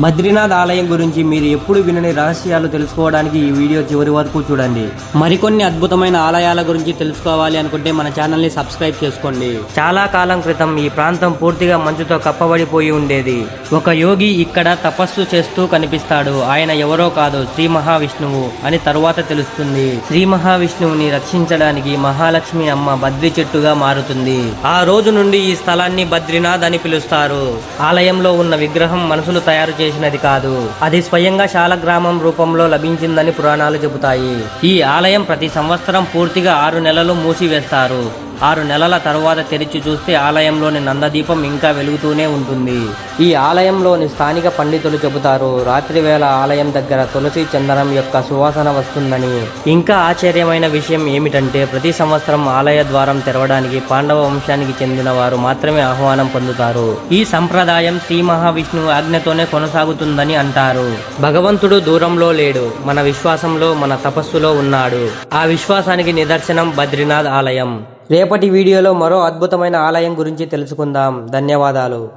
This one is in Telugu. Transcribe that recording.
బద్రీనాథ్ ఆలయం గురించి మీరు ఎప్పుడు వినని రహస్యాలు తెలుసుకోవడానికి ఈ వీడియో చివరి వరకు చూడండి. మరికొన్ని అద్భుతమైన ఆలయాల గురించి తెలుసుకోవాలి అనుకుంటే మన ఛానల్ని సబ్స్క్రైబ్ చేసుకోండి. చాలా కాలం క్రితం ఈ ప్రాంతం పూర్తిగా మంచుతో కప్పబడిపోయి ఉండేది. ఒక యోగి ఇక్కడ తపస్సు చేస్తూ కనిపిస్తాడు. ఆయన ఎవరో కాదు శ్రీ మహావిష్ణువు అని తరువాత తెలుస్తుంది. శ్రీ మహావిష్ణువుని రక్షించడానికి మహాలక్ష్మి అమ్మ బద్రి చెట్టుగా మారుతుంది. ఆ రోజు నుండి ఈ స్థలాన్ని బద్రీనాథ్ అని పిలుస్తారు. ఆలయంలో ఉన్న విగ్రహం మనుషులు తయారు చేసినది కాదు. అది స్వయంగా శాలగ్రామం రూపంలో లభించిందని పురాణాలు చెబుతాయి. ఈ ఆలయం ప్రతి సంవత్సరం పూర్తిగా ఆరు నెలలు మూసివేస్తారు. ఆరు నెలల తరువాత తెరిచి చూస్తే ఆలయంలోని నందదీపం ఇంకా వెలుగుతూనే ఉంటుంది. ఈ ఆలయంలోని స్థానిక పండితులు చెబుతారు రాత్రి వేళ ఆలయం దగ్గర తులసి చందనం యొక్క సువాసన వస్తుందని. ఇంకా ఆశ్చర్యమైన విషయం ఏమిటంటే ప్రతి సంవత్సరం ఆలయ ద్వారం తెరవడానికి పాండవ వంశానికి చెందిన వారు మాత్రమే ఆహ్వానం పొందుతారు. ఈ సంప్రదాయం శ్రీ మహావిష్ణువు ఆజ్ఞతోనే కొనసాగుతుందని అంటారు. భగవంతుడు దూరంలో లేడు మన విశ్వాసంలో మన తపస్సులో ఉన్నాడు. ఆ విశ్వాసానికి నిదర్శనం బద్రీనాథ్ ఆలయం. రేపటి వీడియోలో మరో అద్భుతమైన ఆలయం గురించి తెలుసుకుందాం. ధన్యవాదాలు.